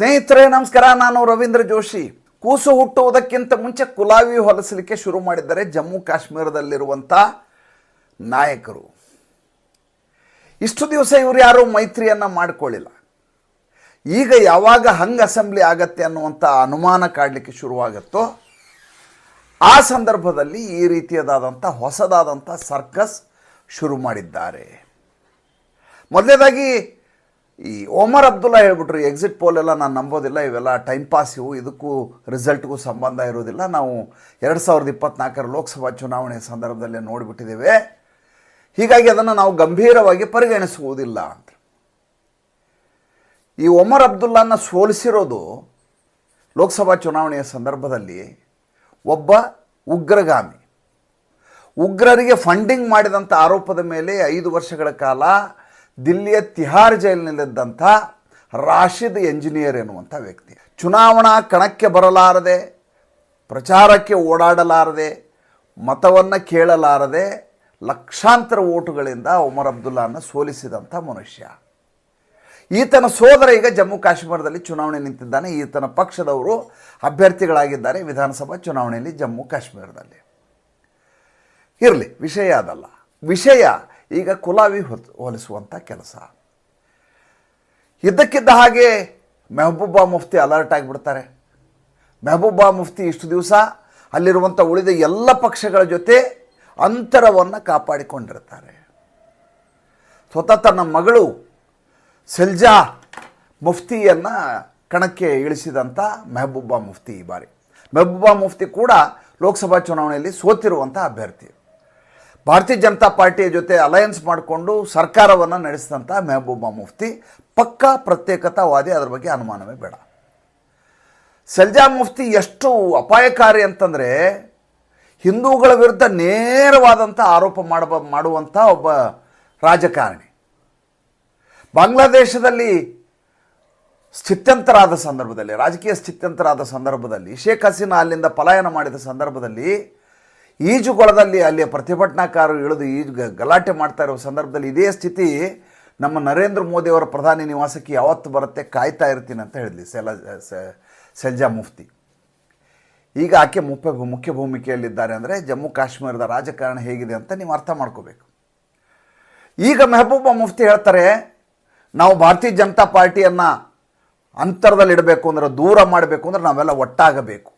ಸ್ನೇಹಿತರೆ, ನಮಸ್ಕಾರ. ನಾನು ರವೀಂದ್ರ ಜೋಶಿ. ಕೂಸು ಹುಟ್ಟುವುದಕ್ಕಿಂತ ಮುಂಚೆ ಕುಲಾವಿ ಹೊಲಿಸಲಿಕ್ಕೆ ಶುರು ಮಾಡಿದ್ದಾರೆ ಜಮ್ಮು ಕಾಶ್ಮೀರದಲ್ಲಿರುವಂಥ ನಾಯಕರು. ಇಷ್ಟು ದಿವಸ ಇವರು ಯಾರೂ ಮೈತ್ರಿಯನ್ನು ಮಾಡಿಕೊಳ್ಳಿಲ್ಲ. ಈಗ ಯಾವಾಗ ಹಂಗ್ ಅಸೆಂಬ್ಲಿ ಆಗತ್ತೆ ಅನ್ನುವಂಥ ಅನುಮಾನ ಕಾಡಲಿಕ್ಕೆ ಶುರುವಾಗತ್ತೋ, ಆ ಸಂದರ್ಭದಲ್ಲಿ ಈ ರೀತಿಯದಾದಂಥ ಹೊಸದಾದಂಥ ಸರ್ಕಸ್ ಶುರು ಮಾಡಿದ್ದಾರೆ. ಮೊದಲನೇದಾಗಿ ಈ ಓಮರ್ ಅಬ್ದುಲ್ಲಾ ಹೇಳ್ಬಿಟ್ರು ಎಕ್ಸಿಟ್ ಪೋಲ್ ಎಲ್ಲ ನಾನು ನಂಬೋದಿಲ್ಲ, ಇವೆಲ್ಲ ಟೈಮ್ ಪಾಸ್ ಇವು, ಇದಕ್ಕೂ ರಿಸಲ್ಟ್ಗೂ ಸಂಬಂಧ ಇರೋದಿಲ್ಲ ನಾವು ಎರಡು ಸಾವಿರದ ಇಪ್ಪತ್ತ್ನಾಲ್ಕರ ಲೋಕಸಭಾ ಚುನಾವಣೆ ಸಂದರ್ಭದಲ್ಲೇ ನೋಡಿಬಿಟ್ಟಿದ್ದೇವೆ. ಹೀಗಾಗಿ ಅದನ್ನು ನಾವು ಗಂಭೀರವಾಗಿ ಪರಿಗಣಿಸುವುದಿಲ್ಲ ಅಂತ. ಈ ಒಮರ್ ಅಬ್ದುಲ್ಲಾನ ಸೋಲಿಸಿರೋದು ಲೋಕಸಭಾ ಚುನಾವಣೆಯ ಸಂದರ್ಭದಲ್ಲಿ ಒಬ್ಬ ಉಗ್ರಗಾಮಿ. ಉಗ್ರರಿಗೆ ಫಂಡಿಂಗ್ ಮಾಡಿದಂಥ ಆರೋಪದ ಮೇಲೆ ಐದು ವರ್ಷಗಳ ಕಾಲ ದಿಲ್ಲಿಯ ತಿಹಾರ್ ಜೈಲಿನಲ್ಲಿದ್ದಂಥ ರಾಶಿದ್ ಎಂಜಿನಿಯರ್ ಎನ್ನುವಂಥ ವ್ಯಕ್ತಿ. ಚುನಾವಣಾ ಕಣಕ್ಕೆ ಬರಲಾರದೆ, ಪ್ರಚಾರಕ್ಕೆ ಓಡಾಡಲಾರದೆ, ಮತವನ್ನು ಕೇಳಲಾರದೆ ಲಕ್ಷಾಂತರ ಓಟುಗಳಿಂದ ಉಮರ್ ಅಬ್ದುಲ್ಲಾನ ಸೋಲಿಸಿದಂಥ ಮನುಷ್ಯ. ಈತನ ಸೋದರ ಈಗ ಜಮ್ಮು ಕಾಶ್ಮೀರದಲ್ಲಿ ಚುನಾವಣೆ ನಿಂತಿದ್ದಾನೆ. ಈತನ ಪಕ್ಷದವರು ಅಭ್ಯರ್ಥಿಗಳಾಗಿದ್ದಾರೆ ವಿಧಾನಸಭಾ ಚುನಾವಣೆಯಲ್ಲಿ ಜಮ್ಮು ಕಾಶ್ಮೀರದಲ್ಲಿ. ಇರಲಿ, ವಿಷಯ ಅದಲ್ಲ. ವಿಷಯ ಈಗ ಕುಲಾವಿ ಹೋಲಿಸುವಂಥ ಕೆಲಸ. ಇದ್ದಕ್ಕಿದ್ದ ಹಾಗೆ ಮೆಹಬೂಬಾ ಮುಫ್ತಿ ಅಲರ್ಟ್ ಆಗಿಬಿಡ್ತಾರೆ. ಮೆಹಬೂಬಾ ಮುಫ್ತಿ ಇಷ್ಟು ದಿವಸ ಅಲ್ಲಿರುವಂಥ ಉಳಿದ ಎಲ್ಲ ಪಕ್ಷಗಳ ಜೊತೆ ಅಂತರವನ್ನು ಕಾಪಾಡಿಕೊಂಡಿರ್ತಾರೆ. ಸ್ವತಃ ತನ್ನ ಮಗಳು ಸೆಲ್ಜಾ ಮುಫ್ತಿಯನ್ನು ಕಣಕ್ಕೆ ಇಳಿಸಿದಂಥ ಮೆಹಬೂಬಾ ಮುಫ್ತಿ ಈ ಬಾರಿ. ಮೆಹಬೂಬಾ ಮುಫ್ತಿ ಕೂಡ ಲೋಕಸಭಾ ಚುನಾವಣೆಯಲ್ಲಿ ಸೋತಿರುವಂಥ ಅಭ್ಯರ್ಥಿ. ಭಾರತೀಯ ಜನತಾ ಪಾರ್ಟಿಯ ಜೊತೆ ಅಲಯನ್ಸ್ ಮಾಡಿಕೊಂಡು ಸರ್ಕಾರವನ್ನು ನಡೆಸಿದಂಥ ಮೆಹಬೂಬಾ ಮುಫ್ತಿ, ಪಕ್ಕಾ ಪ್ರತ್ಯೇಕತಾವಾದಿ, ಅದರ ಬಗ್ಗೆ ಅನುಮಾನವೇ ಬೇಡ. ಸೆಲ್ಜಾ ಮುಫ್ತಿ ಎಷ್ಟು ಅಪಾಯಕಾರಿ ಅಂತಂದರೆ ಹಿಂದೂಗಳ ವಿರುದ್ಧ ನೇರವಾದಂಥ ಆರೋಪ ಮಾಡಬ ಮಾಡುವಂಥ ಒಬ್ಬ ರಾಜಕಾರಣಿ. ಬಾಂಗ್ಲಾದೇಶದಲ್ಲಿ ಸ್ಥಿತ್ಯಂತರಾದ ಸಂದರ್ಭದಲ್ಲಿ, ರಾಜಕೀಯ ಸ್ಥಿತ್ಯಂತರಾದ ಸಂದರ್ಭದಲ್ಲಿ, ಶೇಖ್ ಹಸೀನಾ ಅಲ್ಲಿಂದ ಪಲಾಯನ ಮಾಡಿದ ಸಂದರ್ಭದಲ್ಲಿ ಈಜುಗೊಳದಲ್ಲಿ ಅಲ್ಲಿ ಪ್ರತಿಭಟನಾಕಾರರು ಇಳಿದು ಈಜು ಗಲಾಟೆ ಮಾಡ್ತಾ ಇರೋ ಸಂದರ್ಭದಲ್ಲಿ ಇದೇ ಸ್ಥಿತಿ ನಮ್ಮ ನರೇಂದ್ರ ಮೋದಿಯವರ ಪ್ರಧಾನಿ ನಿವಾಸಕ್ಕೆ ಯಾವತ್ತು ಬರುತ್ತೆ ಕಾಯ್ತಾ ಇರ್ತೀನಿ ಅಂತ ಹೇಳಿದ್ಲಿ ಸೆಲ ಸೆಲ್ಜಾ ಮುಫ್ತಿ. ಈಗ ಆಕೆ ಮುಖ್ಯ ಮುಖ್ಯ ಭೂಮಿಕೆಯಲ್ಲಿದ್ದಾರೆ ಅಂದರೆ ಜಮ್ಮು ಕಾಶ್ಮೀರದ ರಾಜಕಾರಣ ಹೇಗಿದೆ ಅಂತ ನೀವು ಅರ್ಥ ಮಾಡ್ಕೋಬೇಕು. ಈಗ ಮೆಹಬೂಬ ಮುಫ್ತಿ ಹೇಳ್ತಾರೆ, ನಾವು ಭಾರತೀಯ ಜನತಾ ಪಾರ್ಟಿಯನ್ನು ಅಂತರದಲ್ಲಿಡಬೇಕು ಅಂದರೆ ದೂರ ಮಾಡಬೇಕು ಅಂದರೆ ನಾವೆಲ್ಲ ಒಟ್ಟಾಗಬೇಕು.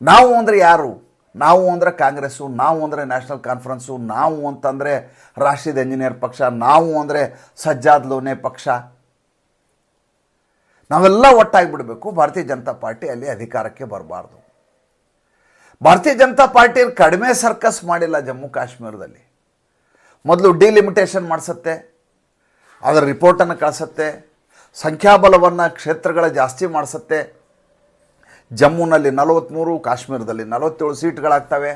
ನಾವು ಅಂದರೆ ಯಾರು? ನಾವು ಅಂದರೆ ಕಾಂಗ್ರೆಸ್ಸು, ನಾವು ಅಂದರೆ ನ್ಯಾಷನಲ್ ಕಾನ್ಫರೆನ್ಸು, ನಾವು ಅಂತಂದರೆ ರಾಷ್ಟ್ರೀಯ ಎಂಜಿನಿಯರ್ ಪಕ್ಷ, ನಾವು ಅಂದರೆ ಸಜ್ಜಾದ್ ಲೋನೆ ಪಕ್ಷ. ನಾವೆಲ್ಲ ಒಟ್ಟಾಗಿ ಬಿಡಬೇಕು ಭಾರತೀಯ ಜನತಾ ಪಾರ್ಟಿ ಅಲ್ಲಿ ಅಧಿಕಾರಕ್ಕೆ ಬರಬಾರ್ದು. ಭಾರತೀಯ ಜನತಾ ಪಾರ್ಟಿ ಕಡಿಮೆ ಸರ್ಕಸ್ ಮಾಡಿಲ್ಲ ಜಮ್ಮು ಕಾಶ್ಮೀರದಲ್ಲಿ. ಮೊದಲು ಡಿಲಿಮಿಟೇಷನ್ ಮಾಡಿಸುತ್ತೆ. ಅದರ ರಿಪೋರ್ಟನ್ನು ಕಳಿಸುತ್ತೆ. ಸಂಖ್ಯಾಬಲವನ್ನು ಕ್ಷೇತ್ರಗಳ ಜಾಸ್ತಿ ಮಾಡಿಸುತ್ತೆ. ಜಮ್ಮುನಲ್ಲಿ ನಲವತ್ತ್ಮೂರು ಕಾಶ್ಮೀರದಲ್ಲಿ ನಲವತ್ತೇಳು ಸೀಟ್ಗಳಾಗ್ತವೆ.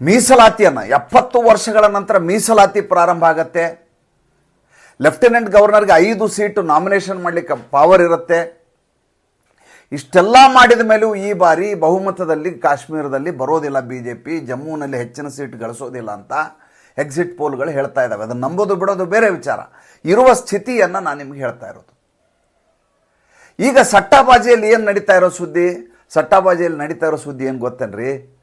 ಮೀಸಲಾತಿಯನ್ನು ಎಪ್ಪತ್ತು ವರ್ಷಗಳ ನಂತರ ಮೀಸಲಾತಿ ಪ್ರಾರಂಭ ಆಗತ್ತೆ. ಲೆಫ್ಟಿನೆಂಟ್ ಗವರ್ನರ್ಗೆ ಐದು ಸೀಟು ನಾಮಿನೇಷನ್ ಮಾಡಲಿಕ್ಕೆ ಪವರ್ ಇರುತ್ತೆ. ಇಷ್ಟೆಲ್ಲ ಮಾಡಿದ ಮೇಲೂ ಈ ಬಾರಿ ಬಹುಮತದಲ್ಲಿ ಕಾಶ್ಮೀರದಲ್ಲಿ ಬರೋದಿಲ್ಲ ಬಿ ಜೆ ಪಿ ಜಮ್ಮುನಲ್ಲಿ ಹೆಚ್ಚಿನ ಸೀಟ್ ಗಳಿಸೋದಿಲ್ಲ ಅಂತ ಎಕ್ಸಿಟ್ ಪೋಲ್ಗಳು ಹೇಳ್ತಾ ಇದ್ದಾವೆ ಅದನ್ನು ನಂಬೋದು ಬಿಡೋದು ಬೇರೆ ವಿಚಾರ. ಇರುವ ಸ್ಥಿತಿಯನ್ನು ನಾನು ನಿಮ್ಗೆ ಹೇಳ್ತಾ ಇರೋದು. ಈಗ ಸಟ್ಟಾಬಾಜಿಯಲ್ಲಿ ಏನು ನಡೀತಾ ಇರೋ ಸುದ್ದಿ? ಸಟ್ಟಾಬಾಜಿಯಲ್ಲಿ ನಡೀತಾ ಇರೋ ಸುದ್ದಿ ಏನು ಗೊತ್ತೇನ್ರಿ?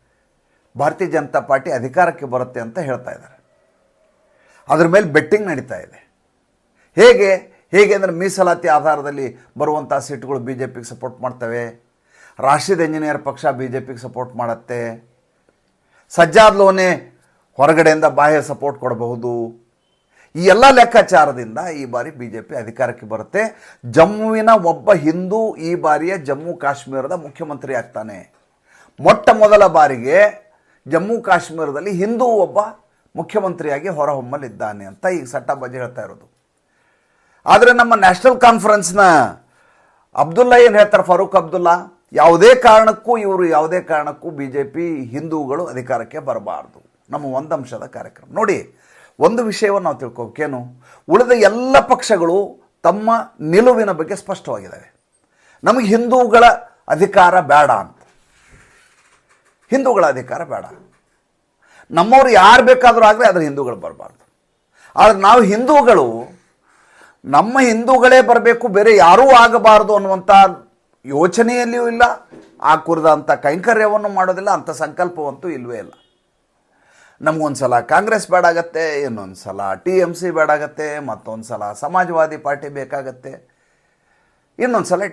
ಭಾರತೀಯ ಜನತಾ ಪಾರ್ಟಿ ಅಧಿಕಾರಕ್ಕೆ ಬರುತ್ತೆ ಅಂತ ಹೇಳ್ತಾ ಇದ್ದಾರೆ. ಅದ್ರ ಮೇಲೆ ಬೆಟ್ಟಿಂಗ್ ನಡೀತಾ ಇದೆ. ಹೇಗೆ? ಹೇಗೆ ಅಂದರೆ ಮೀಸಲಾತಿ ಆಧಾರದಲ್ಲಿ ಬರುವಂಥ ಸೀಟ್ಗಳು ಬಿ ಜೆ ಪಿಗೆ ಸಪೋರ್ಟ್ ಮಾಡ್ತವೆ. ರಾಷ್ಟ್ರೀಯ ಇಂಜಿನಿಯರ್ ಪಕ್ಷ ಬಿ ಜೆ ಪಿಗೆ ಸಪೋರ್ಟ್ ಮಾಡುತ್ತೆ. ಸಜ್ಜಾದ್ ಲೋನೆ ಹೊರಗಡೆಯಿಂದ ಬಾಹ್ಯ ಸಪೋರ್ಟ್ ಕೊಡಬಹುದು. ಈ ಎಲ್ಲ ಲೆಕ್ಕಾಚಾರದಿಂದ ಈ ಬಾರಿ ಬಿ ಜೆ ಪಿ ಅಧಿಕಾರಕ್ಕೆ ಬರುತ್ತೆ. ಜಮ್ಮುವಿನ ಒಬ್ಬ ಹಿಂದೂ ಈ ಬಾರಿಯ ಜಮ್ಮು ಕಾಶ್ಮೀರದ ಮುಖ್ಯಮಂತ್ರಿ ಆಗ್ತಾನೆ. ಮೊಟ್ಟ ಮೊದಲ ಬಾರಿಗೆ ಜಮ್ಮು ಕಾಶ್ಮೀರದಲ್ಲಿ ಹಿಂದೂ ಒಬ್ಬ ಮುಖ್ಯಮಂತ್ರಿಯಾಗಿ ಹೊರಹೊಮ್ಮಲಿದ್ದಾನೆ ಅಂತ ಈಗ ಸಟ್ಟ ಬಜೆ ಹೇಳ್ತಾ ಇರೋದು. ಆದರೆ ನಮ್ಮ ನ್ಯಾಷನಲ್ ಕಾನ್ಫರೆನ್ಸ್ನ ಅಬ್ದುಲ್ಲಾ ಏನು ಹೇಳ್ತಾರೆ? ಫಾರೂಕ್ ಅಬ್ದುಲ್ಲಾ, ಯಾವುದೇ ಕಾರಣಕ್ಕೂ ಇವರು ಯಾವುದೇ ಕಾರಣಕ್ಕೂ ಬಿ ಜೆ ಪಿ ಹಿಂದೂಗಳು ಅಧಿಕಾರಕ್ಕೆ ಬರಬಾರ್ದು. ನಮ್ಮ ಒಂದಂಶದ ಕಾರ್ಯಕ್ರಮ. ನೋಡಿ ಒಂದು ವಿಷಯವನ್ನು ನಾವು ತಿಳ್ಕೊಬೇಕೇನು ಉಳಿದ ಎಲ್ಲ ಪಕ್ಷಗಳು ತಮ್ಮ ನಿಲುವಿನ ಬಗ್ಗೆ ಸ್ಪಷ್ಟವಾಗಿದ್ದಾವೆ. ನಮಗೆ ಹಿಂದೂಗಳ ಅಧಿಕಾರ ಬೇಡ ಅಂತ. ಹಿಂದೂಗಳ ಅಧಿಕಾರ ಬೇಡ. ನಮ್ಮವ್ರು ಯಾರು ಬೇಕಾದರೂ ಆಗಲಿ ಅದರ ಹಿಂದೂಗಳು ಬರಬಾರ್ದು. ಆದರೆ ನಾವು ಹಿಂದೂಗಳು, ನಮ್ಮ ಹಿಂದೂಗಳೇ ಬರಬೇಕು, ಬೇರೆ ಯಾರೂ ಆಗಬಾರದು ಅನ್ನುವಂಥ ಯೋಚನೆಯಲ್ಲಿಯೂ ಇಲ್ಲ, ಆ ಕುರಿದಂಥ ಕೈಂಕರ್ಯವನ್ನು ಮಾಡೋದಿಲ್ಲ ಅಂಥ ಸಂಕಲ್ಪವಂತೂ ಇಲ್ಲವೇ ಇಲ್ಲ. ನಮಗೊಂದು ಸಲ ಕಾಂಗ್ರೆಸ್ ಬೇಡಾಗತ್ತೆ ಇನ್ನೊಂದು ಸಲ ಟಿ ಎಂ ಸಿ ಬೇಡಾಗತ್ತೆ ಮತ್ತೊಂದು ಸಲ ಸಮಾಜವಾದಿ ಪಾರ್ಟಿ ಬೇಕಾಗತ್ತೆ. ಇನ್ನೊಂದು ಸಲ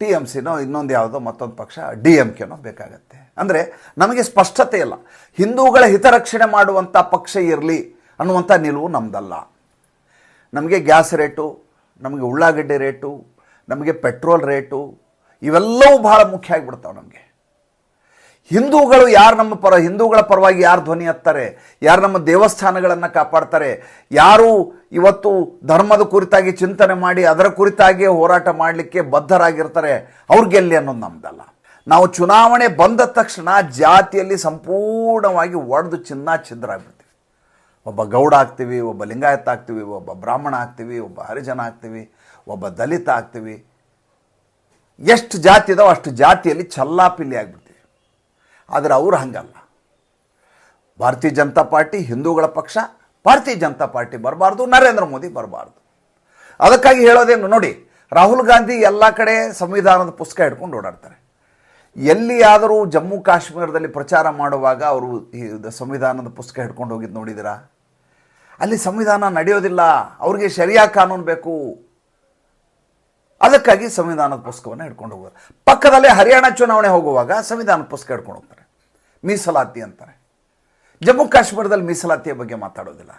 ಟಿ ಎಂ ಸಿನೋ ಇನ್ನೊಂದು ಯಾವುದೋ ಮತ್ತೊಂದು ಪಕ್ಷ ಡಿ ಎಂ ಕೆನೋ ಬೇಕಾಗತ್ತೆ. ಅಂದರೆ ನಮಗೆ ಸ್ಪಷ್ಟತೆ ಇಲ್ಲ. ಹಿಂದೂಗಳ ಹಿತರಕ್ಷಣೆ ಮಾಡುವಂಥ ಪಕ್ಷ ಇರಲಿ ಅನ್ನುವಂಥ ನಿಲುವು ನಮ್ಮದಲ್ಲ ನಮಗೆ ಗ್ಯಾಸ್ ರೇಟು, ನಮಗೆ ಉಳ್ಳಾಗಡ್ಡೆ ರೇಟು, ನಮಗೆ ಪೆಟ್ರೋಲ್ ರೇಟು, ಇವೆಲ್ಲವೂ ಭಾಳ ಮುಖ್ಯ ಆಗಿಬಿಡ್ತಾವೆ ನಮಗೆ. ಹಿಂದೂಗಳು ಯಾರು ನಮ್ಮ ಪರ, ಹಿಂದೂಗಳ ಪರವಾಗಿ ಯಾರು ಧ್ವನಿ ಹತ್ತಾರೆ ಯಾರು ನಮ್ಮ ದೇವಸ್ಥಾನಗಳನ್ನು ಕಾಪಾಡ್ತಾರೆ? ಯಾರು ಇವತ್ತು ಧರ್ಮದ ಕುರಿತಾಗಿ ಚಿಂತನೆ ಮಾಡಿ, ಅದರ ಕುರಿತಾಗಿ ಹೋರಾಟ ಮಾಡಲಿಕ್ಕೆ ಬದ್ಧರಾಗಿರ್ತಾರೆ? ಅವ್ರಿಗೆಲ್ಲಿ ಅನ್ನೋದು ನಮ್ದಲ್ಲ. ನಾವು ಚುನಾವಣೆ ಬಂದ ತಕ್ಷಣ ಜಾತಿಯಲ್ಲಿ ಸಂಪೂರ್ಣವಾಗಿ ಒಡೆದು ಚಿನ್ನ ಛಿದ್ರ ಆಗ್ಬಿಡ್ತೀವಿ. ಒಬ್ಬ ಗೌಡ ಆಗ್ತೀವಿ, ಒಬ್ಬ ಲಿಂಗಾಯತ ಆಗ್ತೀವಿ, ಒಬ್ಬ ಬ್ರಾಹ್ಮಣ ಆಗ್ತೀವಿ, ಒಬ್ಬ ಹರಿಜನ ಆಗ್ತೀವಿ, ಒಬ್ಬ ದಲಿತ ಆಗ್ತೀವಿ. ಎಷ್ಟು ಜಾತಿ ಇದಾವೆ ಅಷ್ಟು ಜಾತಿಯಲ್ಲಿ ಚಲ್ಲಾಪಿಲ್ಲಿ ಆಗಿಬಿಡ್ತೀವಿ. ಆದರೆ ಅವರು ಹಂಗಲ್ಲ. ಭಾರತೀಯ ಜನತಾ ಪಾರ್ಟಿ, ಹಿಂದೂಗಳ ಪಕ್ಷ, ಭಾರತೀಯ ಜನತಾ ಪಾರ್ಟಿ ಬರಬಾರ್ದು, ನರೇಂದ್ರ ಮೋದಿ ಬರಬಾರ್ದು. ಅದಕ್ಕಾಗಿ ಹೇಳೋದೇನು ನೋಡಿ, ರಾಹುಲ್ ಗಾಂಧಿ ಎಲ್ಲ ಕಡೆ ಸಂವಿಧಾನದ ಪುಸ್ತಕ ಹಿಡ್ಕೊಂಡು ಓಡಾಡ್ತಾರೆ. ಎಲ್ಲಿಯಾದರೂ ಜಮ್ಮು ಕಾಶ್ಮೀರದಲ್ಲಿ ಪ್ರಚಾರ ಮಾಡುವಾಗ ಅವರು ಈ ಸಂವಿಧಾನದ ಪುಸ್ತಕ ಹಿಡ್ಕೊಂಡು ಹೋಗಿದ್ದು ನೋಡಿದಿರಾ? ಅಲ್ಲಿ ಸಂವಿಧಾನ ನಡೆಯೋದಿಲ್ಲ, ಅವ್ರಿಗೆ ಶರಿಯಾ ಕಾನೂನು ಬೇಕು. ಅದಕ್ಕಾಗಿ ಸಂವಿಧಾನದ ಪುಸ್ತಕವನ್ನು ಹಿಡ್ಕೊಂಡು ಹೋಗೋದು ಪಕ್ಕದಲ್ಲೇ ಹರಿಯಾಣ ಚುನಾವಣೆ ಹೋಗುವಾಗ ಸಂವಿಧಾನದ ಪುಸ್ತಕ ಹಿಡ್ಕೊಂಡು ಹೋಗ್ತಾರೆ. ಮೀಸಲಾತಿ ಅಂತಾರೆ. ಜಮ್ಮು ಕಾಶ್ಮೀರದಲ್ಲಿ ಮೀಸಲಾತಿಯ ಬಗ್ಗೆ ಮಾತಾಡೋದಿಲ್ಲ.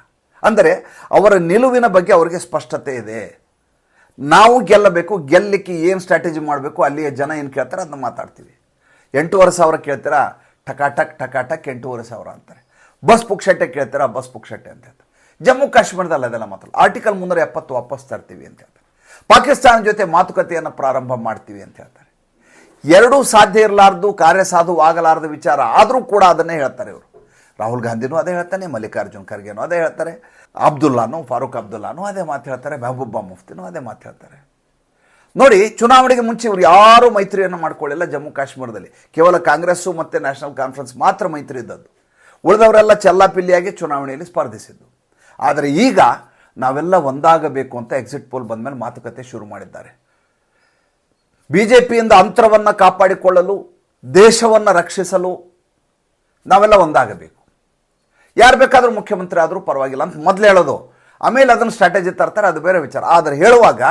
ಅಂದರೆ ಅವರ ನಿಲುವಿನ ಬಗ್ಗೆ ಅವರಿಗೆ ಸ್ಪಷ್ಟತೆ ಇದೆ. ನಾವು ಗೆಲ್ಲಬೇಕು ಗೆಲ್ಲಲಿಕ್ಕೆ ಏನು ಸ್ಟ್ರಾಟಜಿ ಮಾಡಬೇಕು, ಅಲ್ಲಿಯ ಜನ ಏನು ಕೇಳ್ತಾರೆ ಅದನ್ನ ಮಾತಾಡ್ತೀವಿ. ಎಂಟೂವರೆ ಸಾವಿರ ಕೇಳ್ತೀರಾ? ಟಕಾಟಕ್ ಟಕಾಟಕ್ ಎಂಟೂವರೆ ಸಾವಿರ ಅಂತಾರೆ. ಬಸ್ ಪುಕ್ಷಟ್ಟೆ ಕೇಳ್ತೀರಾ? ಬಸ್ ಪುಕ್ಷಟ್ಟೆ ಅಂತ ಹೇಳ್ತಾರೆ. ಜಮ್ಮು ಕಾಶ್ಮೀರದಲ್ಲಿ ಅದೆಲ್ಲ ಮಾತಾಡಲ್ಲ. ಆರ್ಟಿಕಲ್ ಮುನ್ನೂರ ಎಪ್ಪತ್ತು ವಾಪಸ್ ತರ್ತೀವಿ ಅಂತ ಹೇಳ್ತಾರೆ. ಪಾಕಿಸ್ತಾನ ಜೊತೆ ಮಾತುಕತೆಯನ್ನು ಪ್ರಾರಂಭ ಮಾಡ್ತೀವಿ ಅಂತ ಹೇಳ್ತಾರೆ. ಎರಡೂ ಸಾಧ್ಯ ಇರಲಾರ್ದು, ಕಾರ್ಯಸಾಧು ಆಗಲಾರದ ವಿಚಾರ ಆದರೂ ಕೂಡ ಅದನ್ನೇ ಹೇಳ್ತಾರೆ ಇವರು. ರಾಹುಲ್ ಗಾಂಧಿನೂ ಅದೇ ಹೇಳ್ತಾನೆ, ಮಲ್ಲಿಕಾರ್ಜುನ್ ಖರ್ಗೆನೂ ಅದೇ ಹೇಳ್ತಾರೆ, ಅಬ್ದುಲ್ಲಾನು, ಫಾರೂಕ್ ಅಬ್ದುಲ್ಲಾನು ಅದೇ ಮಾತು ಹೇಳ್ತಾರೆ, ಮೆಹಬೂಬಾ ಮುಫ್ತಿನೂ ಅದೇ ಮಾತು ಹೇಳ್ತಾರೆ. ನೋಡಿ, ಚುನಾವಣೆಗೆ ಮುಂಚೆ ಇವರು ಯಾರೂ ಮೈತ್ರಿಯನ್ನು ಮಾಡ್ಕೊಳ್ಳಿಲ್ಲ ಜಮ್ಮು ಕಾಶ್ಮೀರದಲ್ಲಿ. ಕೇವಲ ಕಾಂಗ್ರೆಸ್ಸು ಮತ್ತು ನ್ಯಾಷನಲ್ ಕಾನ್ಫರೆನ್ಸ್ ಮಾತ್ರ ಮೈತ್ರಿ ಇದ್ದದ್ದು. ಉಳಿದವರೆಲ್ಲ ಚೆಲ್ಲಾಪಿಲ್ಲಿಯಾಗಿ ಚುನಾವಣೆಯಲ್ಲಿ ಸ್ಪರ್ಧಿಸಿದ್ದು. ಆದರೆ ಈಗ ನಾವೆಲ್ಲ ಒಂದಾಗಬೇಕು ಅಂತ ಎಕ್ಸಿಟ್ ಪೋಲ್ ಬಂದಮೇಲೆ ಮಾತುಕತೆ ಶುರು ಮಾಡಿದ್ದಾರೆ. ಬಿ ಜೆ ಪಿಯಿಂದ ಅಂತರವನ್ನು ಕಾಪಾಡಿಕೊಳ್ಳಲು, ದೇಶವನ್ನು ರಕ್ಷಿಸಲು ನಾವೆಲ್ಲ ಒಂದಾಗಬೇಕು. ಯಾರು ಬೇಕಾದರೂ ಮುಖ್ಯಮಂತ್ರಿ ಆದರೂ ಪರವಾಗಿಲ್ಲ ಅಂತ ಮೊದಲು ಹೇಳೋದು. ಆಮೇಲೆ ಅದನ್ನು ಸ್ಟ್ರಾಟಜಿ ತರ್ತಾರೆ, ಅದು ಬೇರೆ ವಿಚಾರ. ಆದರೆ ಹೇಳುವಾಗ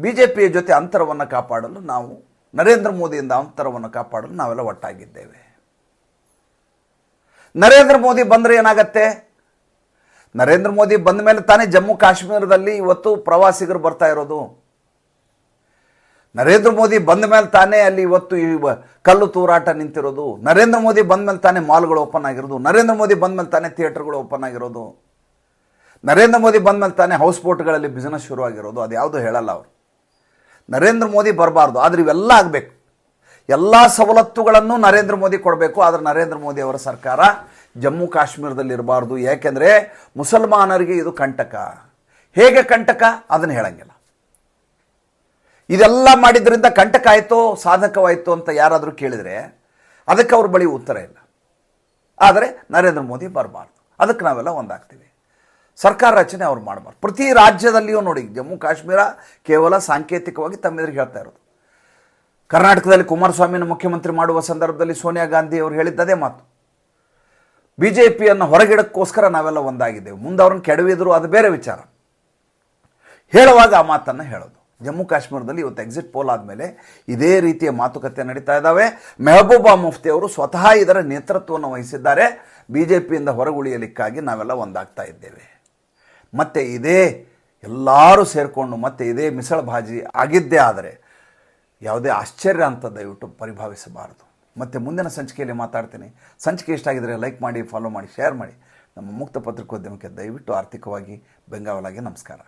ಬಿ ಜೆ ಪಿಯ ಜೊತೆ ಅಂತರವನ್ನು ಕಾಪಾಡಲು ನಾವು, ನರೇಂದ್ರ ಮೋದಿಯಿಂದ ಅಂತರವನ್ನು ಕಾಪಾಡಲು ನಾವೆಲ್ಲ ಒಟ್ಟಾಗಿದ್ದೇವೆ. ನರೇಂದ್ರ ಮೋದಿ ಬಂದರೆ ಏನಾಗತ್ತೆ? ನರೇಂದ್ರ ಮೋದಿ ಬಂದ ಮೇಲೆ ತಾನೇ ಜಮ್ಮು ಕಾಶ್ಮೀರದಲ್ಲಿ ಇವತ್ತು ಪ್ರವಾಸಿಗರು ಬರ್ತಾ ಇರೋದು. ನರೇಂದ್ರ ಮೋದಿ ಬಂದ ಮೇಲೆ ತಾನೇ ಅಲ್ಲಿ ಇವತ್ತು ಈ ಕಲ್ಲು ತೂರಾಟ ನಿಂತಿರೋದು. ನರೇಂದ್ರ ಮೋದಿ ಬಂದ ಮೇಲೆ ತಾನೇ ಮಾಲ್ಗಳು ಓಪನ್ ಆಗಿರೋದು. ನರೇಂದ್ರ ಮೋದಿ ಬಂದ ಮೇಲೆ ತಾನೇ ಥಿಯೇಟರ್ಗಳು ಓಪನ್ ಆಗಿರೋದು. ನರೇಂದ್ರ ಮೋದಿ ಬಂದ ಮೇಲೆ ತಾನೇ ಹೌಸ್ ಬೋಟ್ಗಳಲ್ಲಿ ಬಿಸ್ನೆಸ್ ಶುರುವಾಗಿರೋದು ಅದು ಯಾವುದು ಹೇಳಲ್ಲ ಅವರು. ನರೇಂದ್ರ ಮೋದಿ ಬರಬಾರ್ದು. ಆದರೆ ಇವೆಲ್ಲ ಆಗಬೇಕು. ಎಲ್ಲ ಸವಲತ್ತುಗಳನ್ನು ನರೇಂದ್ರ ಮೋದಿ ಕೊಡಬೇಕು. ಆದರೆ ನರೇಂದ್ರ ಮೋದಿ ಅವರ ಸರ್ಕಾರ ಜಮ್ಮು ಕಾಶ್ಮೀರದಲ್ಲಿ ಇರಬಾರ್ದು. ಯಾಕೆಂದರೆ ಮುಸಲ್ಮಾನರಿಗೆ ಇದು ಕಂಟಕ. ಹೇಗೆ ಕಂಟಕ? ಅದನ್ನು ಹೇಳಂಗಿಲ್ಲ. ಇದೆಲ್ಲ ಮಾಡಿದ್ರಿಂದ ಕಂಟಕ ಆಯಿತೋ ಸಾಧಕವಾಯಿತು ಅಂತ ಯಾರಾದರೂ ಕೇಳಿದರೆ ಅದಕ್ಕೆ ಅವ್ರ ಬಳಿ ಉತ್ತರ ಇಲ್ಲ. ಆದರೆ ನರೇಂದ್ರ ಮೋದಿ ಬರಬಾರ್ದು. ಅದಕ್ಕೆ ನಾವೆಲ್ಲ ಒಂದಾಗ್ತೀವಿ. ಸರ್ಕಾರ ರಚನೆ ಅವ್ರು ಮಾಡಬಾರ್ದು. ಪ್ರತಿ ರಾಜ್ಯದಲ್ಲಿಯೂ ನೋಡಿ, ಜಮ್ಮು ಕಾಶ್ಮೀರ ಕೇವಲ ಸಾಂಕೇತಿಕವಾಗಿ ತಮ್ಮೆದುರಿಗೆ ಹೇಳ್ತಾ ಇರೋದು. ಕರ್ನಾಟಕದಲ್ಲಿ ಕುಮಾರಸ್ವಾಮಿನ ಮುಖ್ಯಮಂತ್ರಿ ಮಾಡುವ ಸಂದರ್ಭದಲ್ಲಿ ಸೋನಿಯಾ ಗಾಂಧಿ ಅವರು ಹೇಳಿದ್ದದೇ ಮಾತು. ಬಿ ಜೆ ಪಿಯನ್ನು ಹೊರಗಿಡಕ್ಕೋಸ್ಕರ ನಾವೆಲ್ಲ ಒಂದಾಗಿದ್ದೇವೆ. ಮುಂದೆ ಅವ್ರನ್ನ ಕೆಡವಿದ್ರು ಅದು ಬೇರೆ ವಿಚಾರ. ಹೇಳುವಾಗ ಆ ಮಾತನ್ನು ಹೇಳೋದು. ಜಮ್ಮು ಕಾಶ್ಮೀರದಲ್ಲಿ ಇವತ್ತು ಎಕ್ಸಿಟ್ ಪೋಲ್ ಆದಮೇಲೆ ಇದೇ ರೀತಿಯ ಮಾತುಕತೆ ನಡೀತಾ ಇದ್ದಾವೆ. ಮೆಹಬೂಬಾ ಮುಫ್ತಿ ಅವರು ಸ್ವತಃ ಇದರ ನೇತೃತ್ವವನ್ನು ವಹಿಸಿದ್ದಾರೆ. ಬಿ ಜೆ ಪಿಯಿಂದ ಹೊರಗುಳಿಯಲಿಕ್ಕಾಗಿ ನಾವೆಲ್ಲ ಒಂದಾಗ್ತಾ ಇದ್ದೇವೆ. ಮತ್ತು ಇದೇ ಎಲ್ಲರೂ ಸೇರಿಕೊಂಡು ಮತ್ತೆ ಇದೇ ಮಿಸಳ ಭಾಜಿ ಆಗಿದ್ದೇ ಆದರೆ ಯಾವುದೇ ಆಶ್ಚರ್ಯ ಅಂತ ದಯವಿಟ್ಟು ಪರಿಭಾವಿಸಬಾರದು. ಮತ್ತು ಮುಂದಿನ ಸಂಚಿಕೆಯಲ್ಲಿ ಮಾತಾಡ್ತೀನಿ. ಸಂಚಿಕೆ ಇಷ್ಟ ಆಗಿದರೆ ಲೈಕ್ ಮಾಡಿ ಫಾಲೋ ಮಾಡಿ ಶೇರ್ ಮಾಡಿ. ನಮ್ಮ ಮುಕ್ತ ಪತ್ರಿಕೋದ್ಯಮಕ್ಕೆ ದಯವಿಟ್ಟು ಆರ್ಥಿಕವಾಗಿ ಬೆಂಗಾವಲಾಗಿ ನಮಸ್ಕಾರ.